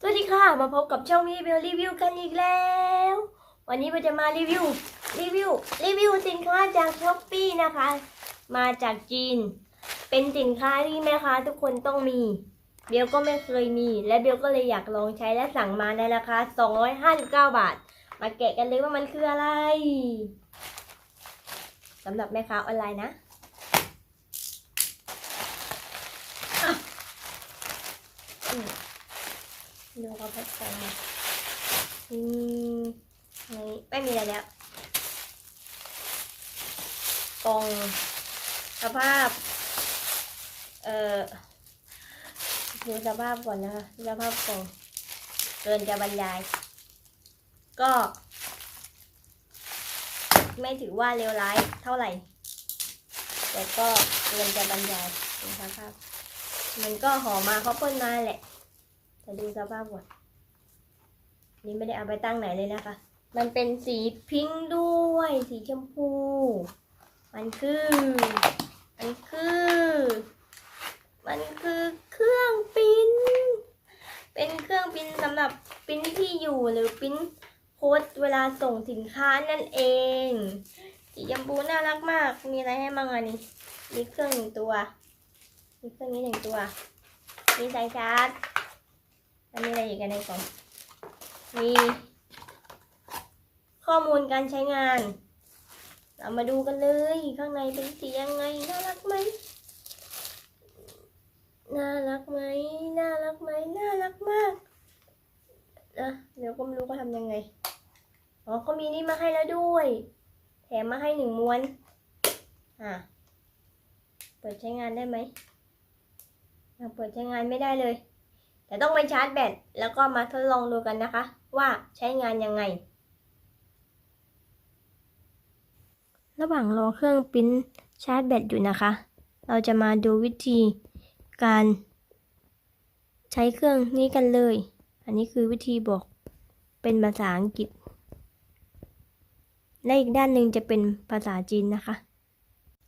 สวัสดีค่ะ มาพบกับช่องพี่เบลรีวิวกันอีกแล้ว วันนี้เราจะมารีวิวรีวิวรีวิวสินค้าจากช้อปปี้นะคะ มาจากจีน เป็นสินค้าที่แม่ค้าทุกคนต้องมี เบลก็ไม่เคยมี และเบลก็เลยอยากลองใช้และสั่งมาในราคา 259 บาท มาแกะกันเลยว่ามันคืออะไรสำหรับแม่ค้าออนไลน์นะ ดูเขาพัดกันอืมไม่ไม่มีอะไรแล้วกองสภาพ เอ่อดูสภาพก่อนนะคะสภาพกองเกินจะบรรยาย ก็ ไม่ถือว่าเลวร้ายเท่าไหร่ แต่ก็เกินจะบรรยายดูสภาพ มันก็หอมมาเขาเปิ้ลมาแหละ แต่ดูสภาพก่อนนี่ไม่ได้เอาไปตั้งไหนเลยนะคะ มันเป็นสีพิงค์ด้วย สีชมพู มันคือ มันคือ มันคือเครื่องปิ้น เป็นเครื่องปิ้นสำหรับปิ้นที่อยู่หรือปิ้นโค้ดเวลาส่งสินค้านั่นเอง สีชมพูน่ารักมาก มีอะไรให้บ้างอันนี้มีเครื่องหนึ่งตัว มีเครื่องนี้หนึ่งตัว มีสายชาร์จ แล้วมีอะไรอีกกันในกล่องมีข้อมูลการใช้งาน เรามาดูกันเลยข้างในเป็นสียังไง น่ารักไหม น่ารักไหม น่ารักไหม น่ารักมากอะเดี๋ยวก็ไม่รู้เขาทำยังไง อ๋อเขามีนี่มาให้แล้วด้วย แถมมาให้หนึ่งม้วน อะ เปิดใช้งานได้ไหมอะเปิดใช้งานไม่ได้เลย แต่ต้องไปชาร์จแบตแล้วก็มาทดลองดูกันนะคะ ว่าใช้งานยังไง ระหว่างรอเครื่องปิ้นชาร์จแบตอยู่นะคะ เราจะมาดูวิธีการ ใช้เครื่องนี้กันเลย อันนี้คือวิธีบอกเป็นภาษาอังกฤษ และอีกด้านหนึ่งจะเป็นภาษาจีนนะคะ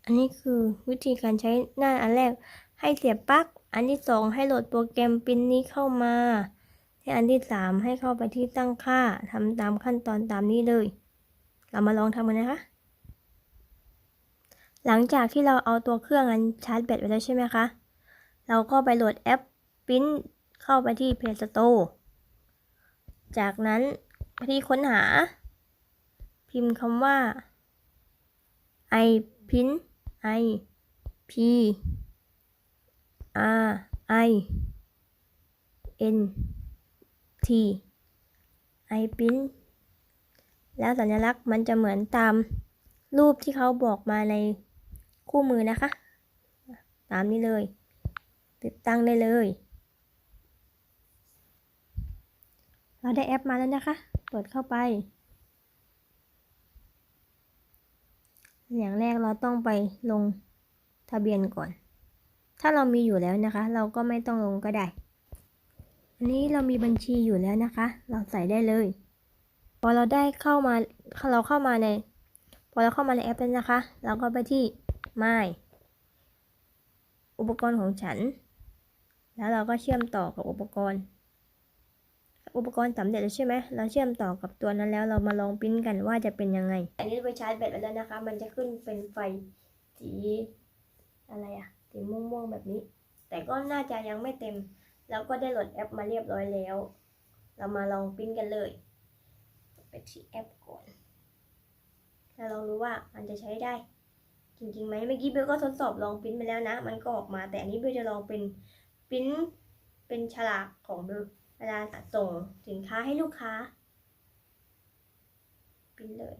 อันนี้คือวิธีการใช้หน้าอันแรกให้เสียบปลั๊ก อันที่สองให้โหลดโปรแกรมปิ้นนี้เข้ามาและอันที่สามให้เข้าไปที่ตั้งค่าทำตามขั้นตอนตามนี้เลย เรามาลองทำกันนะคะ หลังจากที่เราเอาตัวเครื่องอันชาร์จแบตไว้แล้วใช่ไหมคะ เราก็ไปโหลดแอปปิ้นเข้าไปที่ Play Store จากนั้นไปที่ค้นหา พิมพ์คำว่า i p i n i p R I N T I print แล้วสัญลักษณ์มันจะเหมือนตามรูปที่เขาบอกมาในคู่มือนะคะ ตามนี้เลย ติดตั้งได้เลย เราได้แอปมาแล้วนะคะเปิดเข้าไป อย่างแรกเราต้องไปลงทะเบียนก่อน ถ้าเรามีอยู่แล้วนะคะ เราก็ไม่ต้องลงก็ได้ อันนี้เรามีบัญชีอยู่แล้วนะคะ เราใส่ได้เลย พอเราได้เข้ามาเราเข้ามาใน พอเราเข้ามาในแอปนั้นนะคะ เราก็ไปที่ My อุปกรณ์ของฉัน แล้วเราก็เชื่อมต่อกับอุปกรณ์ อุปกรณ์สำเร็จแล้วใช่ไหมเราเชื่อมต่อกับตัวนั้นแล้วเรามาลองปริ้นกันว่าจะเป็นยังไง อันนี้ไปชาร์จแบตแล้วนะคะ มันจะขึ้นเป็นไฟสีอะไรอะสีม่วงๆ แบบนี้ แต่ก็น่าจะยังไม่เต็ม แล้วก็ได้โหลดแอปมาเรียบร้อยแล้ว เรามาลองปริ้นกันเลย ไปที่แอปก่อนถ้าลองดูว่ามันจะใช้ได้ จริงๆไหมเมื่อกี้เบลก็ทดสอบลองปริ้นไปแล้วนะ มันก็ออกมา แต่อันนี้เบลจะลองเป็นปริ้นเป็นฉลากของเบลเวลาส่งสินค้าให้ลูกค้าปริ้นเลย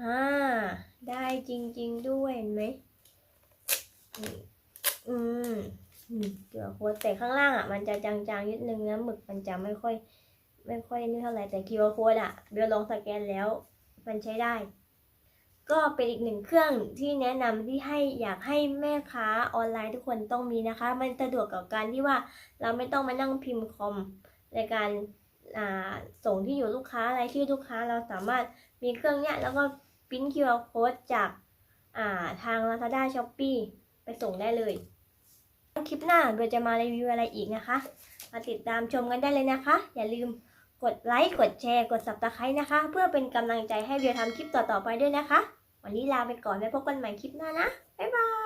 อ่า ได้ จริง ๆ ด้วยเห็นไหมอืมเกือบโค้ดแต่ข้างล่างอะมันจะจางๆนิดนึงนะหมึกมันจะไม่ค่อย ไม่ค่อยนี่เท่าไหร่แต่คิวโค้ดอะเบลลองสแกนแล้ว มันใช้ได้ ก็เป็นอีกหนึ่งเครื่องที่แนะนำที่ให้อยากให้แม่ค้าออนไลน์ทุกคนต้องมีนะคะ มันสะดวกกับการที่ว่าเราไม่ต้องมานั่งพิมพ์คอมในการอ่าส่งที่อยู่ลูกค้ารายชื่อลูกค้าเราสามารถมีเครื่องเนี้ยแล้วก็ ปริ้น QR code จากอ่าทาง Lazada Shopee ไปส่งได้เลย คลิปหน้าเบลจะมารีวิวอะไรอีกนะคะ มาติดตามชมกันได้เลยนะคะ อย่าลืมกดไลค์ กดแชร์ กด subscribe นะคะ เพื่อเป็นกำลังใจให้เบลทำคลิปต่อๆไปด้วยนะคะ วันนี้ลาไปก่อนไว้พบกันใหม่คลิปหน้านะ บ๊ายบาย